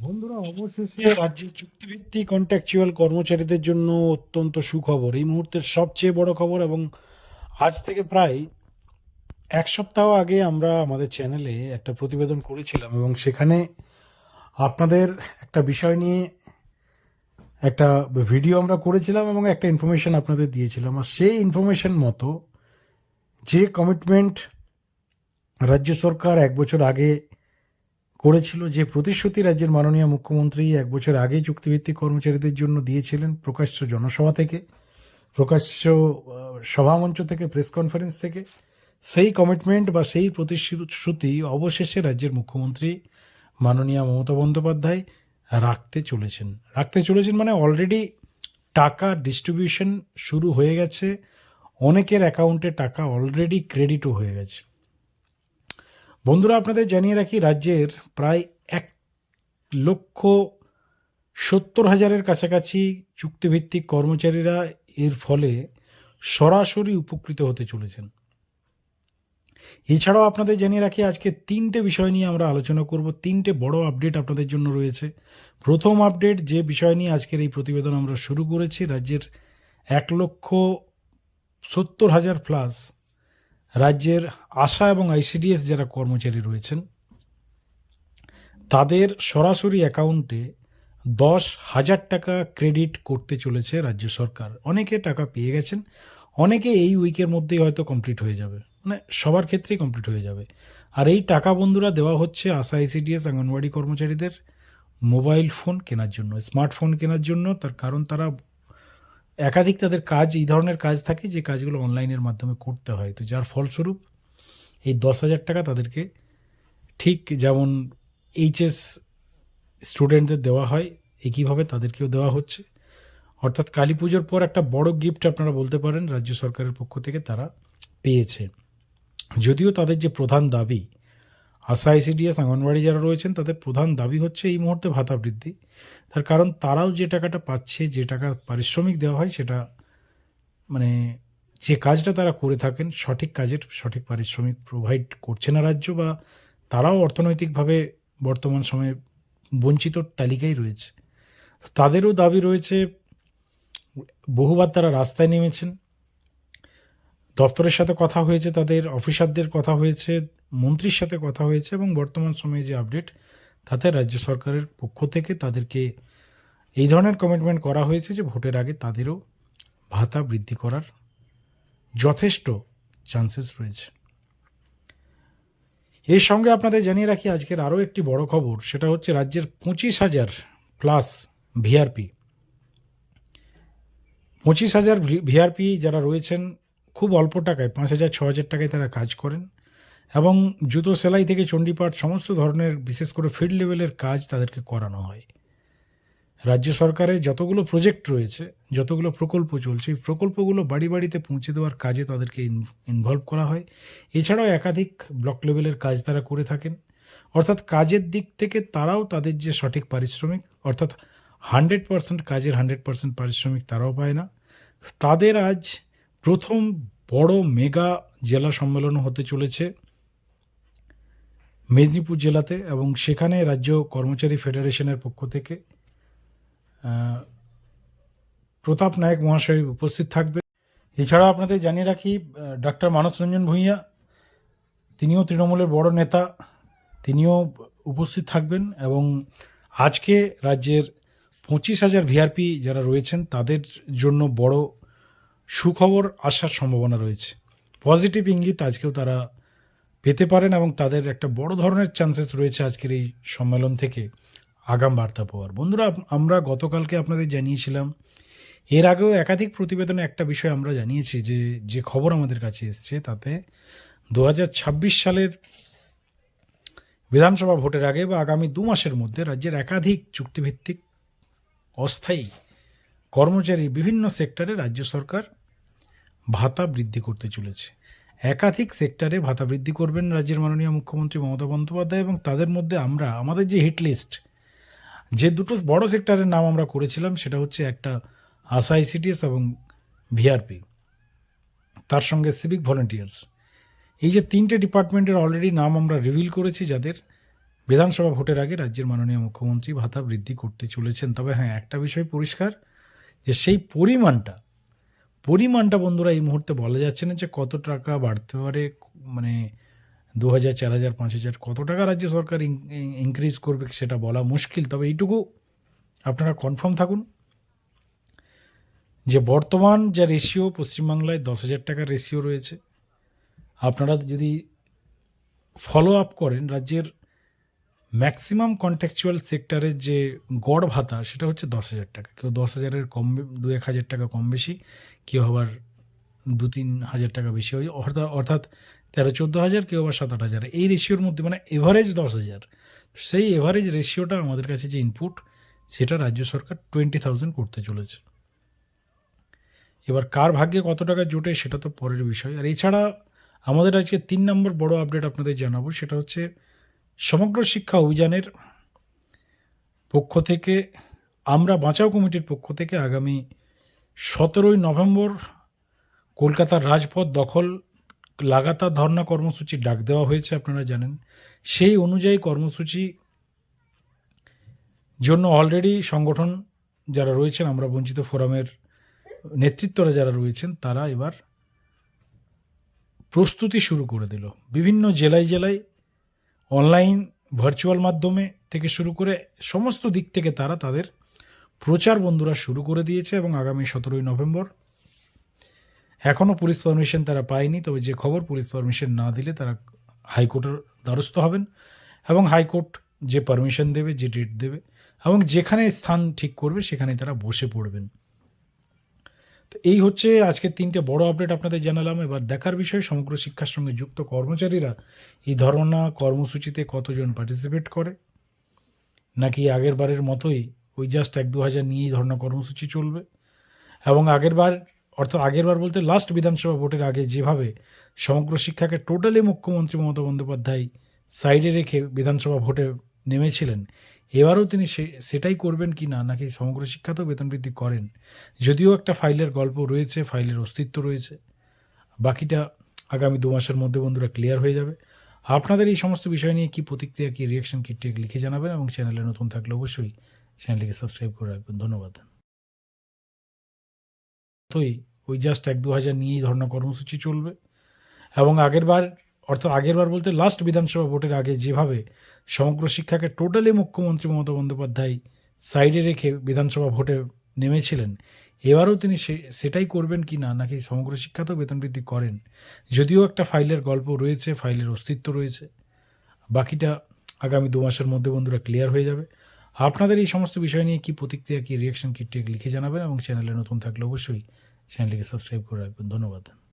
বন্ধুরা অবশেষে রাজ্যে চুক্তিভিত্তিক কন্ট্রাকচুয়াল কর্মচারীদের জন্য অত্যন্ত সুখবর। এই মুহূর্তের সবচেয়ে বড় খবর এবং আজ থেকে প্রায় এক সপ্তাহ আগে আমরা আমাদের চ্যানেলে একটা প্রতিবেদন করেছিলাম এবং সেখানে আপনাদের একটা বিষয় নিয়ে একটা ভিডিও আমরা করেছিলাম এবং একটা ইনফরমেশন আপনাদের দিয়েছিলাম। আর সেই ইনফরমেশন মতো যে কমিটমেন্ট রাজ্য সরকার এক বছর আগে করেছিল যে প্রতিশ্রুতি রাজ্যের মাননীয় মুখ্যমন্ত্রী এক বছর আগে চুক্তিভিত্তিক কর্মচারীদের জন্য দিয়েছিলেন প্রকাশ্য জনসভা থেকে, প্রকাশ্য সভামঞ্চ থেকে, প্রেস কনফারেন্স থেকে। সেই কমিটমেন্ট বা সেই প্রতিশ্রুতি অবশেষে রাজ্যের মুখ্যমন্ত্রী মাননীয় মমতা বন্দ্যোপাধ্যায় রাখতে চলেছেন। রাখতে চলেছেন মানে অলরেডি টাকা ডিস্ট্রিবিউশন শুরু হয়ে গেছে। অনেকের অ্যাকাউন্টে টাকা অলরেডি ক্রেডিটও হয়ে গেছে। বন্ধুরা, আপনাদের জানিয়ে রাখি, রাজ্যের প্রায় এক লক্ষ সত্তর হাজারের কাছাকাছি চুক্তিভিত্তিক কর্মচারীরা এর ফলে সরাসরি উপকৃত হতে চলেছেন। এছাড়াও আপনাদের জানিয়ে রাখি, আজকে তিনটে বিষয় নিয়ে আমরা আলোচনা করব। তিনটে বড় আপডেট আপনাদের জন্য রয়েছে। প্রথম আপডেট, যে বিষয় নিয়ে আজকের এই প্রতিবেদন আমরা শুরু করেছি, রাজ্যের এক লক্ষ সত্তর হাজার প্লাস রাজ্যের আশা এবং আইসিডিএস যারা কর্মচারী রয়েছেন, তাদের সরাসরি অ্যাকাউন্টে দশ হাজার টাকা ক্রেডিট করতে চলেছে রাজ্য সরকার। অনেকে টাকা পেয়ে গেছেন, অনেকে এই উইকের মধ্যেই হয়তো কমপ্লিট হয়ে যাবে। মানে সবার ক্ষেত্রেই কমপ্লিট হয়ে যাবে। আর এই টাকা বন্ধুরা দেওয়া হচ্ছে আশা আইসিডিএস অঙ্গনওয়াড়ি কর্মচারীদের মোবাইল ফোন কেনার জন্য, স্মার্টফোন কেনার জন্য। তার কারণ তারা একাধিক তাদের কাজ, এই ধরনের কাজ থাকে যে কাজগুলো অনলাইনের মাধ্যমে করতে হয়। তো যার ফলস্বরূপ এই দশ হাজার টাকা তাদেরকে ঠিক যেমন এইচএস স্টুডেন্টদের দেওয়া হয়, একইভাবে তাদেরকেও দেওয়া হচ্ছে। অর্থাৎ কালী পুজোর পর একটা বড় গিফট আপনারা বলতে পারেন, রাজ্য সরকারের পক্ষ থেকে তারা পেয়েছে। যদিও তাদের যে প্রধান দাবি, আশা আইসিডিএস অঙ্গনওয়াড়ি যারা রয়েছেন, তাদের প্রধান দাবি হচ্ছে এই মুহূর্তে ভাতা বৃদ্ধি। তার কারণ তারাও যে টাকাটা পাচ্ছে, যে টাকা পারিশ্রমিক দেওয়া হয়, সেটা মানে যে কাজটা তারা করে থাকেন, সঠিক কাজের সঠিক পারিশ্রমিক প্রোভাইড করছে না রাজ্য বা তারাও অর্থনৈতিকভাবে বর্তমান সময়ে বঞ্চিত তালিকায় রয়েছে। তাদেরও দাবি রয়েছে, বহুবার তারা রাস্তায় নেমেছেন। দপ্তরের সাথে কথা হয়েছে, তাদের অফিসারদের কথা হয়েছে, মন্ত্রীর সাথে কথা হয়েছে এবং বর্তমান সময়ে যে আপডেট তাতে রাজ্য সরকারের পক্ষ থেকে তাদেরকে এই ধরনের কমিটমেন্ট করা হয়েছে যে ভোটের আগে তাদেরও ভাতা বৃদ্ধি করার যথেষ্ট চান্সেস রয়েছে। এর সঙ্গে আপনাদের জানিয়ে রাখি, আজকের আরও একটি বড় খবর, সেটা হচ্ছে রাজ্যের পঁচিশ হাজার প্লাস ভিআরপি পঁচিশ হাজার ভিআরপি যারা রয়েছেন, খুব অল্প টাকায়, পাঁচ হাজার, ছ হাজার টাকায় তারা কাজ করেন। এবং জুতো সেলাই থেকে চণ্ডীপাঠ সমস্ত ধরনের, বিশেষ করে ফিল্ড লেভেলের কাজ তাদেরকে করানো হয়। রাজ্য সরকারের যতগুলো প্রজেক্ট রয়েছে, যতগুলো প্রকল্প চলছে, এই প্রকল্পগুলো বাড়ি বাড়িতে পৌঁছে দেওয়ার কাজে তাদেরকে ইনভলভ করা হয়। এছাড়াও একাধিক ব্লক লেভেলের কাজ তারা করে থাকেন। অর্থাৎ কাজের দিক থেকে তারাও তাদের যে সঠিক পারিশ্রমিক, অর্থাৎ হান্ড্রেড পার্সেন্ট কাজের হান্ড্রেড পার্সেন্ট পারিশ্রমিক তারাও পায় না। তাদের আজ প্রথম বড় মেগা জেলা সম্মেলন হতে চলেছে। মেদিনীপুর জেলাতে এবং সেখানে রাজ্য কর্মচারী ফেডারেশনের পক্ষ থেকে প্রতাপ নায়ক মহাশয় উপস্থিত থাকবে। এছাড়া আপনাদের জানিয়ে রাখি ডাক্তার মানস রঞ্জন ভূঁইয়া, তিনিও তৃণমূলের বড় নেতা, তিনিও উপস্থিত থাকবেন এবং আজকে রাজ্যের পঁচিশ হাজার ভিআরপি যারা রয়েছেন, তাদের জন্য বড় সুখবর আসার সম্ভাবনা রয়েছে। পজিটিভ ইঙ্গিত আজকেও তারা পেতে পারেন এবং তাদের একটা বড় ধরনের চান্সেস রয়েছে আজকের এই সম্মেলন থেকে আগাম বার্তা পাওয়ার। বন্ধুরা আমরা গতকালকে আপনাদের জানিয়েছিলাম, এর আগেও একাধিক প্রতিবেদনে একটা বিষয় আমরা জানিয়েছি যে যে খবর আমাদের কাছে এসছে, তাতে দু হাজার ছাব্বিশ সালের বিধানসভা ভোটের আগে বা আগামী দু মাসের মধ্যে রাজ্যের একাধিক চুক্তিভিত্তিক অস্থায়ী কর্মচারী বিভিন্ন সেক্টরে রাজ্য সরকার ভাতা বৃদ্ধি করতে চলেছে। একাধিক সেক্টরে ভাতা বৃদ্ধি করবেন রাজ্যের মাননীয় মুখ্যমন্ত্রী মমতা বন্দ্যোপাধ্যায় এবং তাদের মধ্যে আমরা, আমাদের যে হিট লিস্ট, যে দুটো বড় সেক্টরের নাম আমরা করেছিলাম সেটা হচ্ছে একটা আশা আইসিডিএস এবং ভিআরপি, তার সঙ্গে সিভিক ভলেন্টিয়ার্স। এই যে তিনটে ডিপার্টমেন্টের অলরেডি নাম আমরা রিভিল করেছি যাদের, বিধানসভা ভোটের আগে রাজ্যের মাননীয় মুখ্যমন্ত্রী ভাতা বৃদ্ধি করতে চলেছেন। তবে হ্যাঁ একটা বিষয় পরিষ্কার, যে সেই পরিমাণটা পরিমাণটা বন্ধুরা এই মুহূর্তে বলা যাচ্ছে না যে কত টাকা বাড়তে পারে মানে দু হাজার চার হাজার পাঁচ হাজার কত টাকা রাজ্য সরকার ইনক্রিজ করবে সেটা বলা মুশকিল। তবে এইটুকু আপনারা কনফার্ম থাকুন যে বর্তমান যা রেশিও পশ্চিমবাংলায় দশ হাজার টাকার রেশিও রয়েছে, আপনারা যদি ফলো আপ করেন রাজ্যের ম্যাক্সিমাম কন্ট্যাকচুয়াল সেক্টরের যে গড় ভাতা, সেটা হচ্ছে দশ হাজার টাকা। কেউ দশ হাজারের কম দু এক হাজার টাকা কম বেশি, কেউ আবার দু তিন হাজার টাকা বেশি হয়। অর্থাৎ অর্থাৎ তেরো চোদ্দ হাজার, কেউ আবার সাত আট হাজার। এই রেশিওর মধ্যে মানে এভারেজ দশ হাজার। সেই এভারেজ রেশিওটা আমাদের কাছে যে ইনপুট সেটা রাজ্য সরকার টোয়েন্টি থাউজেন্ড করতে চলেছে। এবার কার ভাগ্যে কত টাকা জোটে, সেটা তো পরের বিষয়। আর এছাড়া আমাদের আজকে তিন নম্বর বড় আপডেট আপনাদের জানাব, সেটা হচ্ছে সমগ্র শিক্ষা অভিযানের পক্ষ থেকে, আমরা বাঁচাও কমিটির পক্ষ থেকে আগামী সতেরোই নভেম্বর কলকাতার রাজপথ দখল লাগাতার ধর্ণা কর্মসূচি ডাক দেওয়া হয়েছে, আপনারা জানেন। সেই অনুযায়ী কর্মসূচি জন্য অলরেডি সংগঠন যারা রয়েছেন, আমরা বঞ্চিত ফোরামের নেতৃত্বরা যারা রয়েছেন, তারা এবার প্রস্তুতি শুরু করে দিল। বিভিন্ন জেলায় জেলায় অনলাইন ভার্চুয়াল মাধ্যমে থেকে শুরু করে সমস্ত দিক থেকে তারা তাদের প্রচার বন্ধুরা শুরু করে দিয়েছে এবং আগামী সতেরোই নভেম্বর এখনও পুলিশ পারমিশন তারা পায়নি, তবে যে খবর পুলিশ পারমিশন না দিলে তারা হাইকোর্টের দ্বারস্থ হবেন এবং হাইকোর্ট যে পারমিশন দেবে, যে ডেট দেবে এবং যেখানে স্থান ঠিক করবে সেখানে তারা বসে পড়বেন। এই হচ্ছে আজকে তিনটে বড় আপডেট আপনাদের জানালাম। এবার দেখার বিষয়, সমগ্র শিক্ষার সঙ্গে যুক্ত কর্মচারীরা এই ধরনা কর্মসূচিতে কতজন পার্টিসিপেট করে? নাকি আগের বারের মতোই ওই জাস্ট এক দু হাজার নিয়েই ধর্ণা কর্মসূচি চলবে? এবং আগের বার, অর্থাৎ আগের বার বলতে লাস্ট বিধানসভা ভোটের আগে যেভাবে সমগ্র শিক্ষাকে টোটালি মুখ্যমন্ত্রী মমতা বন্দ্যোপাধ্যায় সাইডে রেখে বিধানসভা ভোটে নেমেছিলেন এবারও তিনি সে- সেটাই করবেন কি না, নাকি সমগ্র শিক্ষাতেও বেতন বৃদ্ধি করেন? যদিও একটা ফাইলের গল্প রয়েছে, ফাইলের অস্তিত্ব রয়েছে। বাকিটা আগামী দু মাসের মধ্যে বন্ধুরা ক্লিয়ার হয়ে যাবে। আপনাদের এই সমস্ত বিষয় নিয়ে কী প্রতিক্রিয়া, কি রিয়াকশন কি টেক লিখে জানাবেন এবং চ্যানেলে নতুন থাকলে অবশ্যই চ্যানেলটিকে সাবস্ক্রাইব করে রাখবেন। ধন্যবাদ। তোই ওই জাস্ট এক দু হাজার নিয়েই ধর্ণা কর্মসূচি চলবে। এবং আগের বার অর্থাৎ আগের বার বলতে লাস্ট বিধানসভা ভোটের আগে যেভাবে সমগ্র শিক্ষাকে টোটালি মুখ্যমন্ত্রী মমতা বন্দ্যোপাধ্যায় সাইডে রেখে বিধানসভা ভোটে নেমেছিলেন, এবারও তিনি সেটাই করবেন কি না, নাকি সমগ্র শিক্ষাতেও বেতন বৃদ্ধি করেন? যদিও একটা ফাইলের গল্প রয়েছে, ফাইলের অস্তিত্ব রয়েছে। বাকিটা আগামী দু মাসের মধ্যে বন্ধুরা ক্লিয়ার হয়ে যাবে। আপনাদের এই সমস্ত বিষয় নিয়ে কি প্রতিক্রিয়া, কী রিয়াকশন কি টেক লিখে জানাবেন এবং চ্যানেলে নতুন থাকলে অবশ্যই চ্যানেলটিকে সাবস্ক্রাইব করে রাখবেন। ধন্যবাদ।